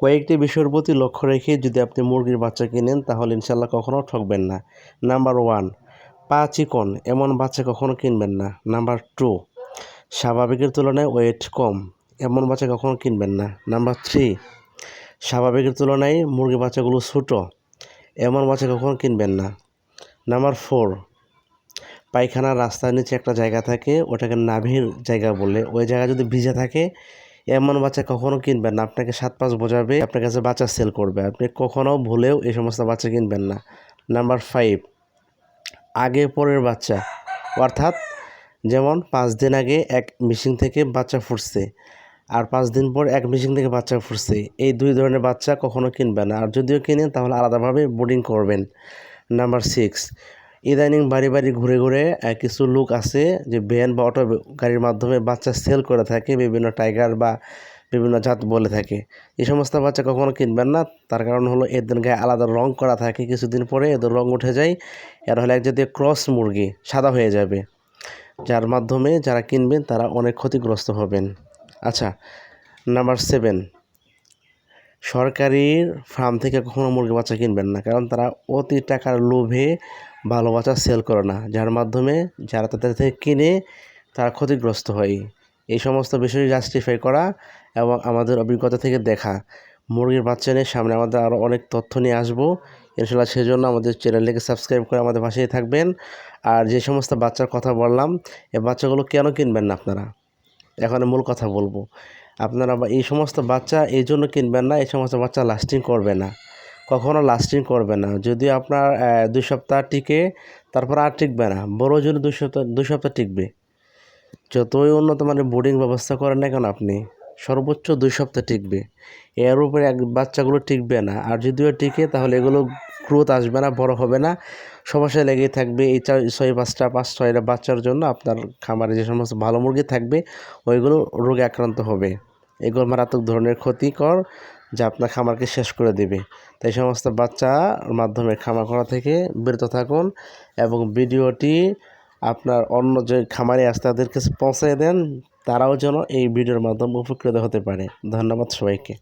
কয়েকটি বিষয়ের প্রতি লক্ষ্য রেখে যদি আপনি মুরগির বাচ্চা কিনেন, তাহলে ইনশাল্লাহ কখনও ঠকবেন না। নাম্বার ওয়ান, পা চিকন, এমন বাচ্চা কখনও কিনবেন না। নাম্বার টু, স্বাভাবিকের তুলনায় ওয়েট কম, এমন বাচ্চা কখনও কিনবেন না। নাম্বার থ্রি, স্বাভাবিকের তুলনায় মুরগি বাচ্চাগুলো ছোটো, এমন বাচ্চা কখনও কিনবেন না। নাম্বার ফোর, পায়খানার রাস্তার নিচে একটা জায়গা থাকে, ওটাকে নাভির জায়গা বলে। ওই জায়গা যদি ভিজে থাকে এমন বাচ্চা কখনো কিনবেন না। আপনাকে সাত, পাঁচ বোঝাবে, আপনার কাছে বাচ্চা সেল করবে। আপনি কখনো ভুলেও এই সমস্ত বাচ্চা কিনবেন না। নাম্বার ফাইভ আগে পরের বাচ্চা। অর্থাৎ যেমন পাঁচ দিন আগে এক মিশিং থেকে বাচ্চা ফুটছে, আর পাঁচ দিন পর এক মিশিং থেকে বাচ্চা ফুটছে। এই দুই ধরনের বাচ্চা কখনো কিনবেন না। আর যদিও কিনেন, তাহলে আলাদাভাবে বোর্ডিং করবেন। নাম্বার সিক্স ইদানিং বাড়ি বাড়ি ঘুরে ঘুরে কিছু লোক আছে যে ভ্যান বা অটো গাড়ির মাধ্যমে বাচ্চা সেল করে থাকে, বিভিন্ন টাইগার বা বিভিন্ন জাত বলে থাকে। এই সমস্ত বাচ্চা কখনো কিনবেন না। তার কারণ হলো এদের গায়ে আলাদা রং করা থাকে। কিছুদিন পরে এদের রং উঠে যায়। এর হলে এক জাতীয় ক্রস মুরগি, সাদা হয়ে যাবে। যার মাধ্যমে যারা কিনবেন, তারা অনেক ক্ষতিগ্রস্ত হবেন। আচ্ছা নাম্বার সেভেন। সরকারির ফার্ম থেকে কখনো মুরগি বাচ্চা কিনবেন না। কারণ তারা অতি টাকার লোভে ভালো বাচ্চা সেল করে না। যার মাধ্যমে যারা তাদের থেকে কিনে তারা ক্ষতিগ্রস্ত হয়। এই সমস্ত বিষয় জাস্টিফাই করা এবং আমাদের অভিজ্ঞতা থেকে দেখা। মুরগির বাচ্চা নিয়ে সামনে আমাদের আরও অনেক তথ্য নিয়ে আসব। ইনশাল্লাহ সেজন্য আমাদের চ্যানেলটিকে সাবস্ক্রাইব করে আমাদের পাশেই থাকবেন। আর যে সমস্ত বাচ্চার কথা বললাম এই বাচ্চাগুলো কেন কিনবেন না আপনারা? এখন মূল কথা বলব। আপনারা এই সমস্ত বাচ্চা এই জন্য কিনবেন না, এই সমস্ত বাচ্চা লাস্টিং করবে না। কখনো লাস্টিং করবে না। যদি আপনার দুই সপ্তাহ টিকে, তারপর আর টিকবে না। বড় জন্য দুই সপ্তাহ দুই সপ্তাহ টিকবে। যতই উন্নত মানের বোর্ডিং ব্যবস্থা করেন না কেন আপনি, সর্বোচ্চ দুই সপ্তাহ টিকবে। এর উপরে এক বাচ্চাগুলো টিকবে না। আর যদিও টিকে, তাহলে এগুলো গ্রোথ আসবে না, বড় হবে না। সমস্যা লেগেই থাকবে এই চার, ছয় পাঁচটা, পাঁচ ছয়টা বাচ্চার জন্য আপনার খামারে যে সমস্ত ভালো মুরগি থাকবে, ওইগুলো রোগে আক্রান্ত হবে। এগুলো মারাত্মক ধরনের ক্ষতিকর। যা আপনার খামারকে শেষ করে দেবে। তাই সমস্ত বাচ্চার মাধ্যমে খামার করা থেকে বিরত থাকুন এবং ভিডিওটি আপনার অন্য যে খামারে আসে তাদের কাছে পৌঁছে দেন, তারাও যেন এই ভিডিওর মাধ্যমে উপকৃত হতে পারে। ধন্যবাদ সবাইকে।